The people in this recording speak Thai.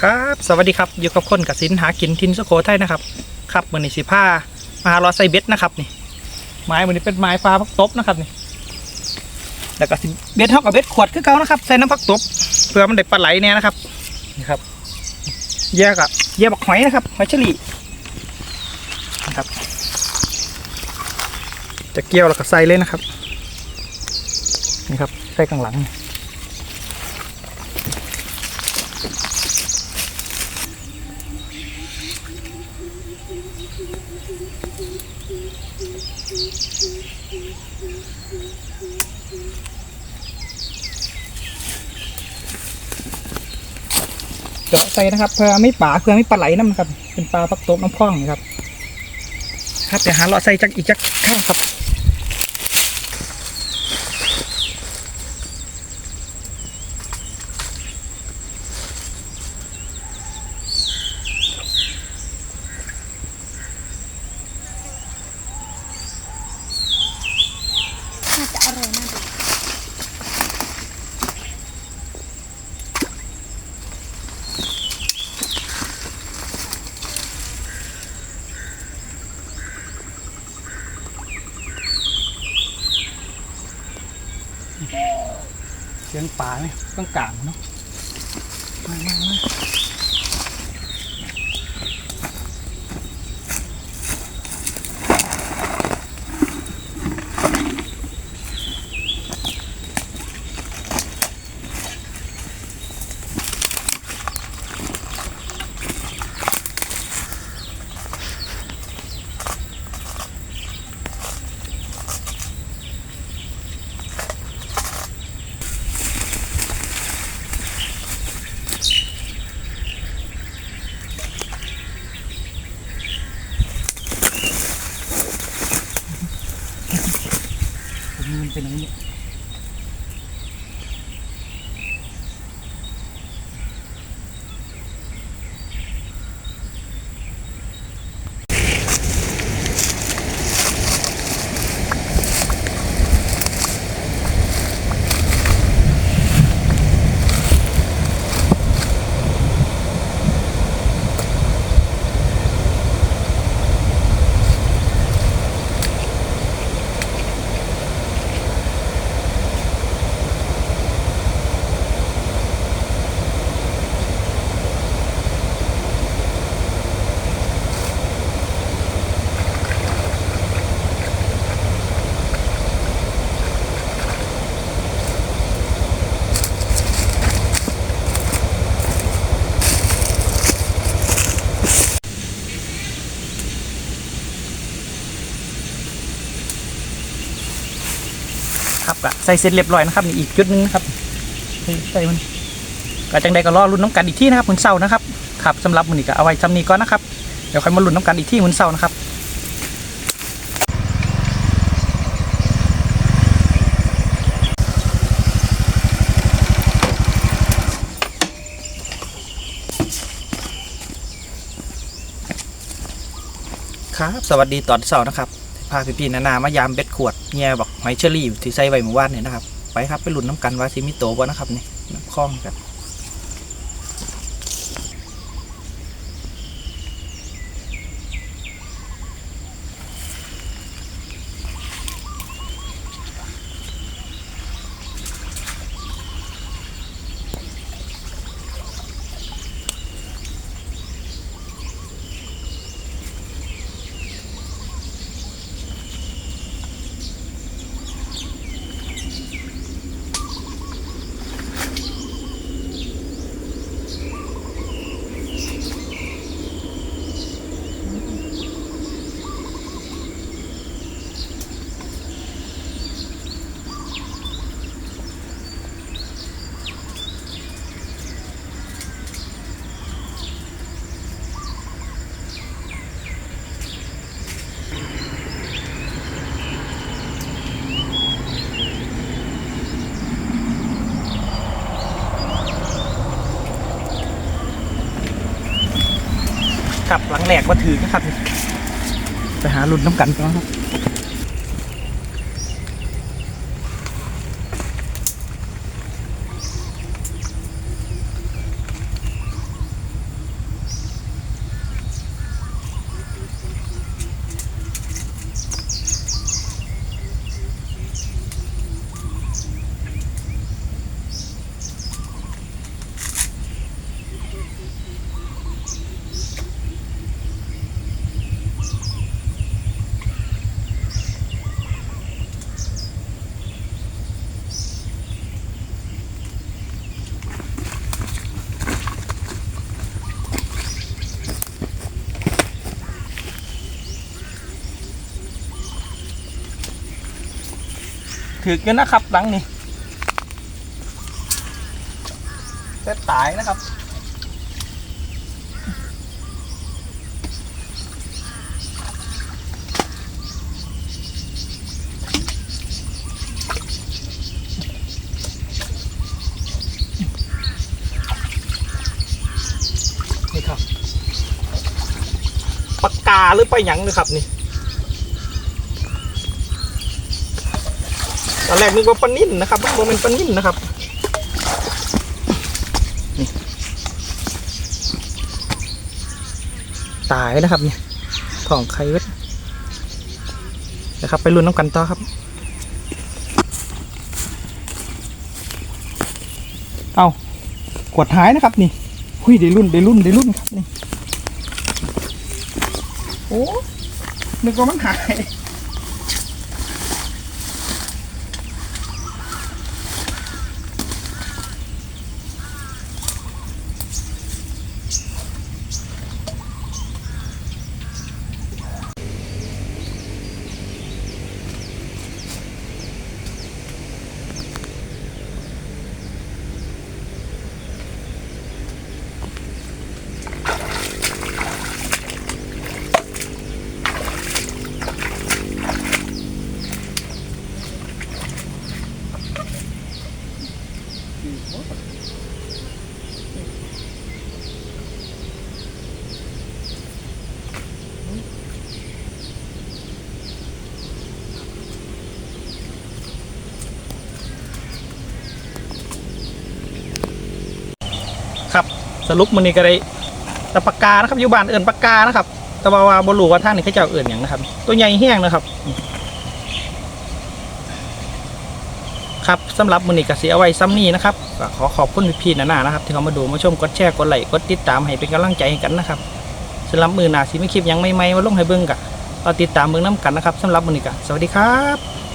ครับ สวัสดีครับอยู่กับคนกับสินหากินทินสุโขทัยนะครับ ครับมือนี้สิผ้ามาลอใส่เบ็ดนะครับนี่ ไม้มือนี้เป็นไม้ปลาพักตบนะครับนี่แล้วก็สิเบ็ดเท่ากับเบ็ดขวดคือเก่านะครับใส่น้ำพักตบเพื่อมันได้ปลาไหลเนี่ยนะครับนี่ครับแยกอะแยกบักหอยนะครับหอยเฉลี่นะครับ จะเกี่ยวแล้วก็ใส่เลยนะครับนี่ครับใส่ข้างหลัง เจาะใส่นะครับเพื่อไม่ป่าเพื่อไม่ปลาไหลน้ำนะครับ เป็นปลาพักโต๊ะน้ำพ่องนะครับ ครับเดี๋ยวหาเลาะใส่จักอีกจักข้างครับ น่าจะอร่อยน่าดู เสียงป่าไหมต้องกลางเนาะมามามา ผม ส่เสร็จเรียบร้อยนะครับนี่อีกจุดหนึงนะครับใส่มันก็จังใดก็รอรุ่นน้ำกันอีกที่นะครับมือเศร้านะครับครับสำหรับมือนี้ก็เอาไว้จำนี้ก่อนนะครับเดี๋ยวค่อยมาลุ้นน้ำกันอีกที่มือเศร้านะครับครับสวัสดีตอนเสาร์นะครับพาพี่ๆนานามายามเบ็ดขวดเงียบอก อยเชอรี่ที่ใส่ไว้เมื่อวานเนี่ยนะครับ ไปครับไปหลุนน้ำกันว่าซิมิโตบ่นะครับนี่น้ำคล้องกัน ครับหลังแหลกมาถือนะครับ ไปหาลุนน้ำกันกันครับ ถือกันนะครับหลังนี่แต่ตายนะครับนี่ครับปากกาหรือไปหยังนะครับนี่ ตอนแรกนึกว่าปลานิ่นนะครับมันเป็นปลานิ่นนะครับนี่ตายนะครับเนี่ยท้องไข่เวทนะครับไปลุ้นน้ำกันต่อครับ เอากวดหายนะครับนี่หุยได้รุ่นได้รุ่นได้รุ่นครับนี่โอ้นึกว่ามันหาย ครับสรุปมันนี้ก็ได้ตะปากกานะครับอยู่บ้านเอื่นปากกานะครับ แต่ว่าวาบรูว่าทางนี้เขาเจ้าเอื่นอย่างนะครับ ตัวใหญ่แห้งนะครับ ครับสำหรับมือนี้ก็เสียไว้ซ้ำนี้นะครับขอขอบคุณพี่ๆหนานานะครับที่เขามาดูมาชมกดแชร์กดไลค์กดติดตามให้เป็นกำลังใจให้กันนะครับสำหรับมือหนาสีไม่คลิปยังไม่ไม่มาลงให้เบิ้งกะเราติดตามเบิ้งน้ำกันนะครับสำหรับมือนี้กสวัสดีครับ